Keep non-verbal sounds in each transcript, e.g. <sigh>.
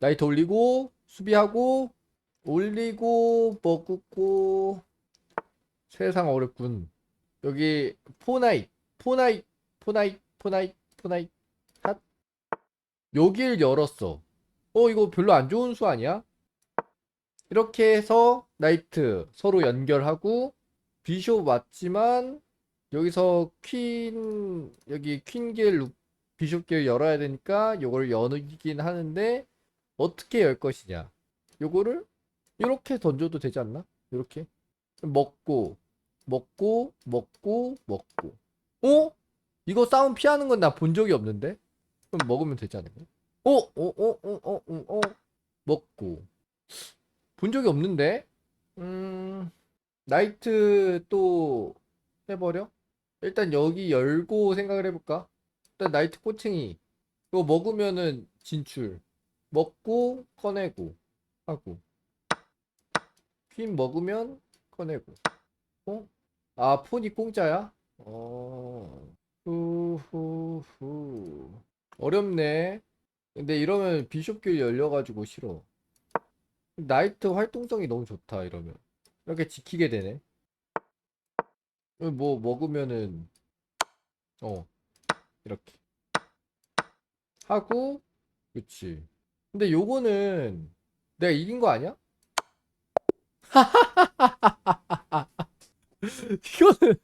나이트 올리고 수비하고 올리고 먹고 세상 어렵군. 여기 포나잇 포나잇 포나잇 포나잇 포나잇 핫 여길 열었어. 어 이거 별로 안 좋은 수 아니야? 이렇게 해서 나이트 서로 연결하고 비숍 맞지만 여기서 퀸 여기 퀸길 비숍길 열어야 되니까 요걸 여는 하는데 어떻게 열 것이냐 요거를 이렇게 던져도 되지 않나? 이렇게 먹고 먹고 먹고 먹고 어? 이거 싸움 피하는 건 나 본 적이 없는데? 그럼 먹으면 되지 않을까? 어? 어? 어? 어? 어? 어? 어? 먹고 본 적이 없는데? 음 나이트 또 해버려? 일단 여기 열고 생각을 해볼까? 일단 나이트 꼬챙이 이거 먹으면은 진출 먹고 꺼내고 하고. 퀸 먹으면 꺼내고. 어? 아 폰이 공짜야? 어. 후후후. 어렵네. 근데 이러면 비숍길 열려가지고 싫어. 나이트 활동성이 너무 좋다 이러면. 이렇게 지키게 되네. 뭐 먹으면은 어 이렇게. 하고 그치 근데 요거는 내가 이긴 거 아니야? <laughs> 이거는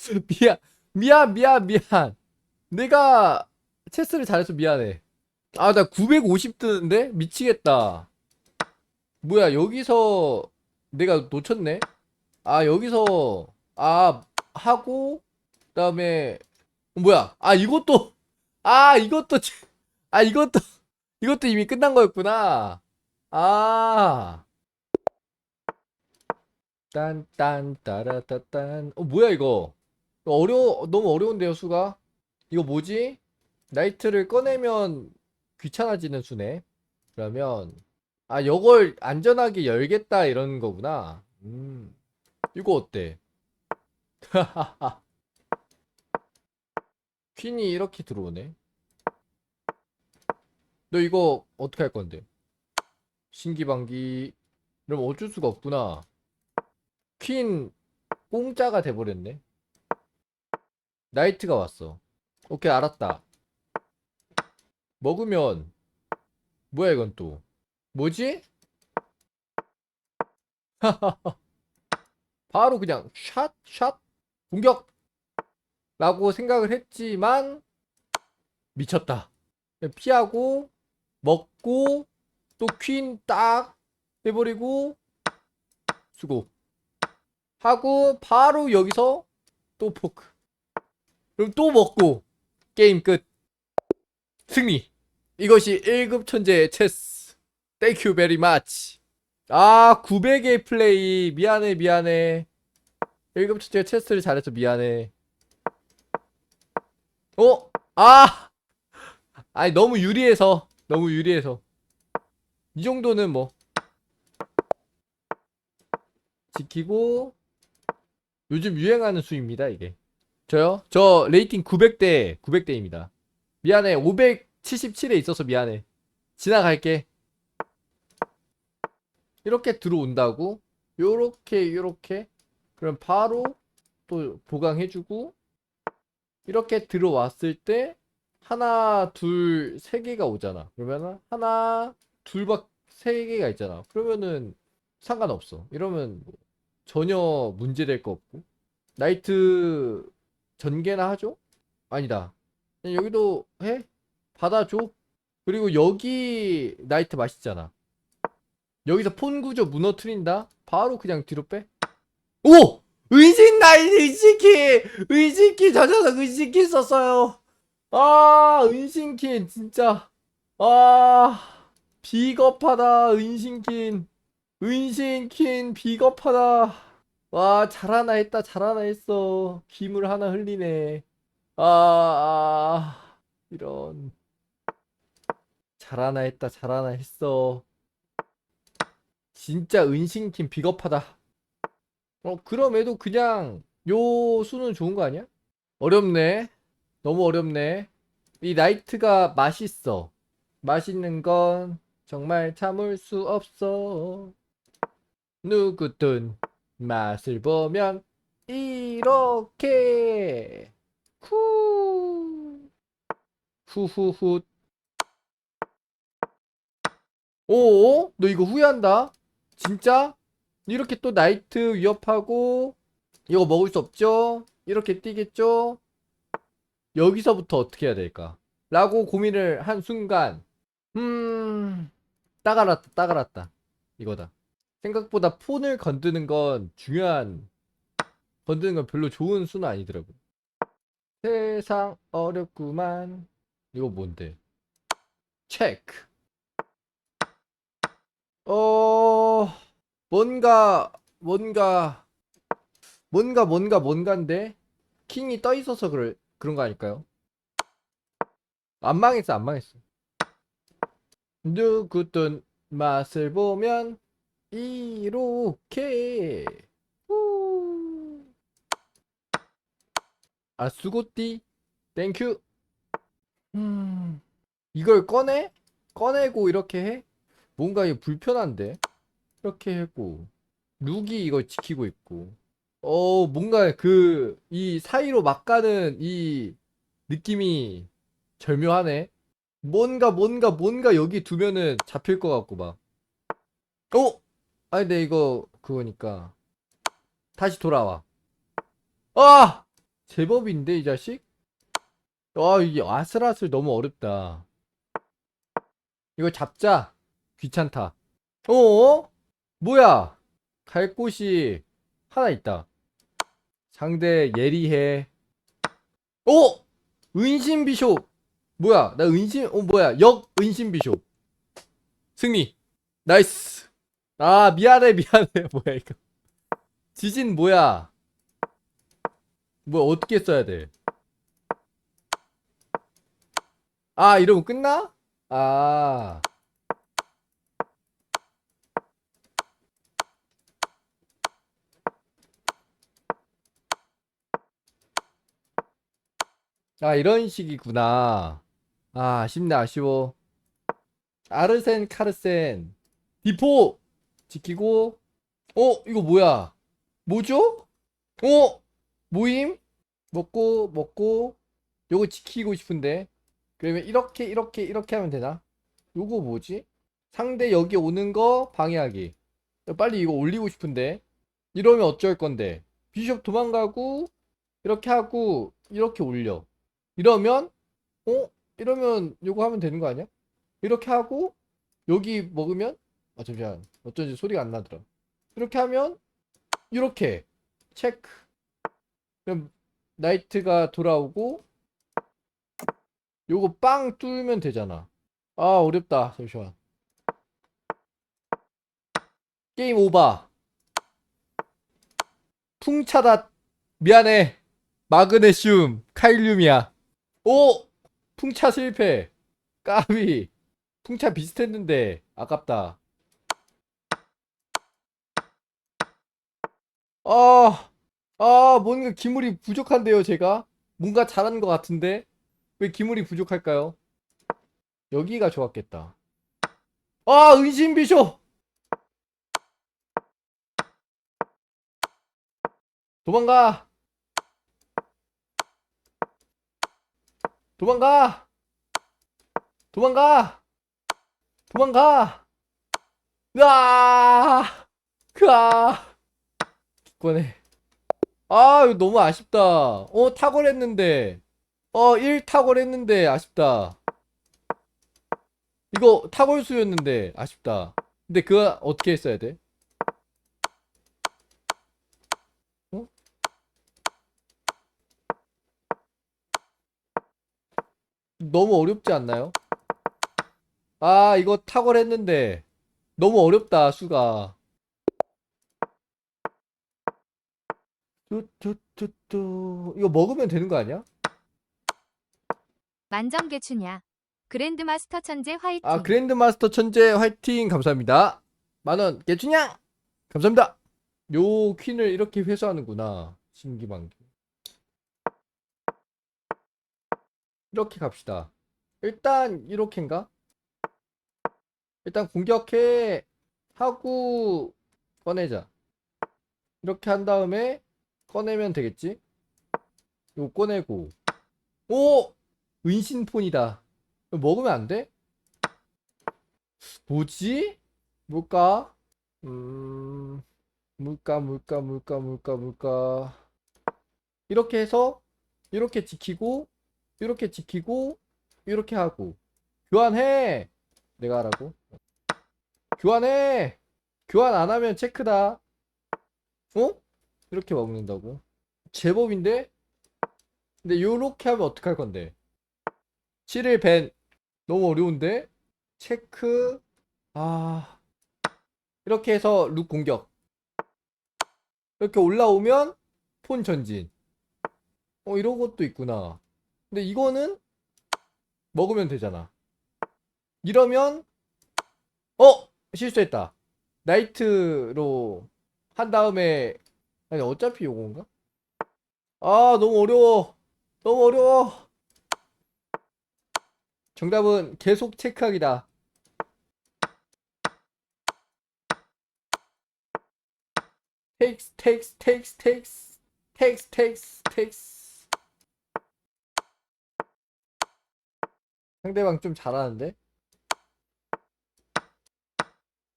<laughs> 미안 미안 미안 미안. 내가 체스를 잘해서 미안해. 아 나 950 뜨는데? 미치겠다. 뭐야 여기서 내가 놓쳤네? 아 여기서 아 하고 그다음에 어, 뭐야? 아 이것도 아 이것도 지- 아 이것도 <laughs> 이것도 이미 끝난 거였구나. 아. 딴딴 따라따딴. 어 뭐야 이거? 어려워 너무 어려운데요 수가? 이거 뭐지? 나이트를 꺼내면 귀찮아지는 수네. 그러면 아 요걸 안전하게 열겠다 이런 거구나. 음. 이거 어때 <laughs> 퀸이 이렇게 들어오네. 너 이거 어떻게 할 건데? 신기방기 그럼 어쩔 수가 없구나. 퀸 공짜가 돼버렸네. 나이트가 왔어. 오케이 알았다. 먹으면 뭐야 이건 또? 뭐지? <laughs> 바로 그냥 샷, 샷, 공격! 라고 생각을 했지만 미쳤다. 피하고 먹고 또 퀸 딱 해버리고 수고. 하고 바로 여기서 또 포크. 그럼 또 먹고 게임 끝. 승리. 이것이 1급 천재의 체스. You very much. 아 900의 플레이. 미안해 미안해. 1급 천재 체스를 잘해서 미안해 어? 아! 아니 너무 유리해서 너무 유리해서. 이 정도는 뭐. 지키고 요즘 유행하는 수입니다 이게. 저요? 저 레이팅 900대 900대입니다. 미안해 577에 있어서 미안해. 지나갈게. 이렇게 들어온다고? 요렇게 요렇게? 그럼 바로 또 보강해주고 이렇게 들어왔을 때 하나 둘 세 개가 오잖아. 그러면은 하나 둘밖 세 개가 있잖아. 그러면은 상관없어. 이러면 뭐 전혀 문제될 거 없고. 나이트 전개나 하죠? 아니다. 여기도 해? 받아줘. 그리고 여기 나이트 맛있잖아. 여기서 폰 구조 무너뜨린다? 바로 그냥 뒤로 빼? 오! 의식 나이트 의식키 의식키 저 녀석 의식키 썼어요. 아 은신킨 진짜. 아 비겁하다 은신킨 은신킨 비겁하다. 와 잘하나 했다 잘하나 했어. 김을 하나 흘리네. 아, 아 이런. 잘하나 했다 잘하나 했어. 진짜 은신킨 비겁하다 어 그럼에도 그냥 요 수는 좋은 거 아니야? 어렵네 너무 어렵네 이 나이트가 맛있어. 맛있는 건 정말 참을 수 없어. 누구든 맛을 보면 이렇게 후 후후후 오, 너 이거 후회한다. 진짜? 이렇게 또 나이트 위협하고 이거 먹을 수 없죠? 이렇게 뛰겠죠? 여기서부터 어떻게 해야 될까? 라고 고민을 한 순간 음... 딱 알았다 이거다 생각보다 폰을 건드는 건 중요한 건드는 건 별로 좋은 수는 아니더라고 세상 어렵구만 이거 뭔데 체크 어... 뭔가 뭔가 뭔가 뭔가 뭔가인데 킹이 떠 있어서 그럴 그런 거 아닐까요? 안 망했어 안 망했어 누구든 맛을 보면 이렇게 후. 아 수고띠 땡큐 음 이걸 꺼내? 꺼내고 이렇게 해? 뭔가 이거 불편한데 이렇게 했고 룩이 이걸 지키고 있고 어 뭔가 그 이 사이로 막 가는 이 느낌이 절묘하네 뭔가 뭔가 뭔가 여기 두면은 잡힐 것 같고 막 어? 아니 근데 이거 그거니까 다시 돌아와 아! 제법인데 이 자식? 아 이게 아슬아슬 너무 어렵다 이거 잡자 귀찮다 어? 뭐야? 갈 곳이 하나 있다. 상대 예리해. 어? 은신 비숍. 뭐야? 나 은신 어 뭐야? 역 은신 비숍. 승리. 나이스. 아 미안해 미안해. <laughs> 뭐야 이거. 지진 뭐야? 뭐야 어떻게 써야 돼? 아 이러면 끝나? 아 아, 이런 식이구나. 아, 아쉽네, 아쉬워. 아르센, 카르센. 디포! 지키고. 어, 이거 뭐야? 뭐죠? 어? 모임? 먹고, 먹고. 요거 지키고 싶은데. 그러면 이렇게, 이렇게, 이렇게 하면 되나? 요거 뭐지? 상대 여기 오는 거 방해하기. 빨리 이거 올리고 싶은데. 이러면 어쩔 건데. 비숍 도망가고, 이렇게 하고, 이렇게 올려. 이러면 어? 이러면 요거 하면 되는 거 아니야? 이렇게 하고 여기 먹으면 아 잠시만. 어쩐지 소리가 안 나더라. 이렇게 하면 이렇게. 체크. 그럼 나이트가 돌아오고 요거 빵 뚫으면 되잖아. 아 어렵다. 잠시만. 게임 오바 풍차다. 미안해. 마그네슘. 칼륨이야 오! 풍차 실패. 까비. 풍차 비슷했는데 아깝다. 아, 아, 뭔가 기물이 부족한데요, 제가? 뭔가 잘한 것 같은데? 왜 기물이 부족할까요? 여기가 좋았겠다. 아, 은신 비쇼! 도망가! 도망가! 도망가! 도망가! 으아! 그아! 기권해. 아, 이거 너무 아쉽다. 어, 탁월했는데. 어, 1 탁월했는데 아쉽다. 이거 탁월수였는데 아쉽다. 근데 그거 어떻게 했어야 돼? 너무 어렵지 않나요? 아, 이거 탁월했는데 너무 어렵다, 수가. 뚜뚜뚜뚜 이거 먹으면 되는 거 아니야? 만점 개추냐. 그랜드마스터 천재 화이팅. 아, 그랜드마스터 천재 화이팅 감사합니다. 만원 개춘양 감사합니다. 요 퀸을 이렇게 회수하는구나. 신기방기. 이렇게 갑시다. 일단 이렇게인가? 일단 공격해 하고 꺼내자. 이렇게 한 다음에 꺼내면 되겠지? 이거 꺼내고 오! 은신폰이다. 먹으면 안 돼? 뭐지? 뭘까? 음... 물까 물까 물까 물까 물까 이렇게 해서 이렇게 지키고 이렇게 지키고 이렇게 하고. 교환해! 내가 하라고? 교환해! 교환 안 하면 체크다. 어? 이렇게 먹는다고? 제법인데? 근데 요렇게 하면 어떡할 건데? 7일 밴 너무 어려운데? 체크. 아. 이렇게 해서 룩 공격. 이렇게 올라오면 폰 전진. 어 이런 것도 있구나 근데 이거는 먹으면 되잖아. 이러면 어 실수했다. 나이트로 한 다음에 아니 어차피 요건가? 아 너무 어려워. 너무 어려워. 정답은 계속 체크하기다. Takes takes takes takes takes takes takes 상대방 좀 잘하는데?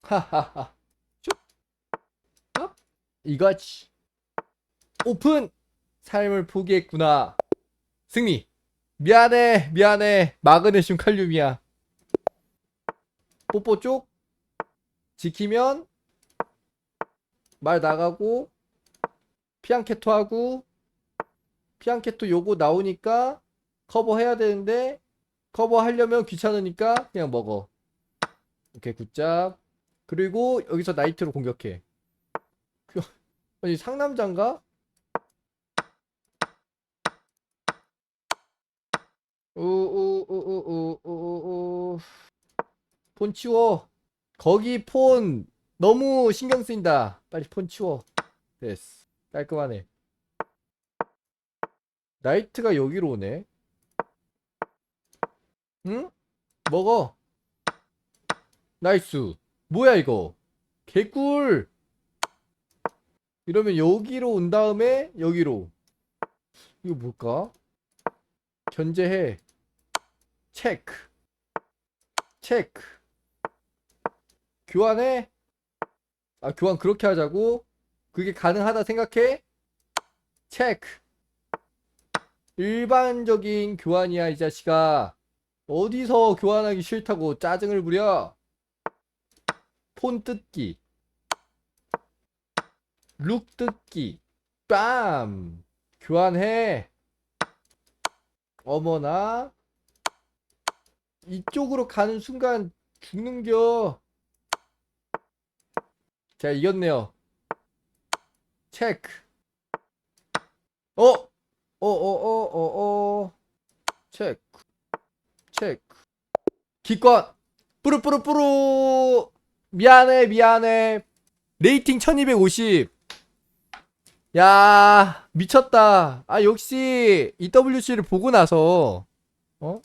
하하하. 슉. 업. 이거지. 오픈! 삶을 포기했구나. 승리. 미안해 미안해. 마그네슘 칼륨이야. 뽀뽀 쪽. 지키면 말 나가고 피앙케토 하고 피앙케토 요거 나오니까 커버 해야 되는데 커버 하려면 귀찮으니까 그냥 먹어 오케이 굿잡 그리고 여기서 나이트로 공격해 그- 아니 상남자인가? 우우우우우우우 폰 치워 거기 폰 너무 신경 쓰인다. 빨리 폰 치워. 됐어. 깔끔하네. 나이트가 여기로 오네. 응? 먹어. 나이스. 뭐야 이거? 개꿀. 이러면 여기로 온 다음에 여기로. 이거 뭘까? 견제해. 체크. 체크. 교환해. 아, 교환 그렇게 하자고? 그게 가능하다 생각해? 체크. 일반적인 교환이야, 이 자식아. 어디서 교환하기 싫다고 짜증을 부려? 폰 뜯기. 룩 뜯기. 빰! 교환해. 어머나. 이쪽으로 가는 순간 죽는겨. 자, 이겼네요. 체크. 어? 어, 어, 어, 어, 어. 체크. 체크. 기권. 뿌르뿌르뿌르. 미안해, 미안해. 레이팅 1250. 야, 미쳤다. 아, 역시 EWC를 보고 나서 어?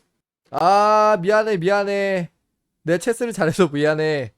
아, 미안해, 미안해. 내 체스를 잘해서 미안해.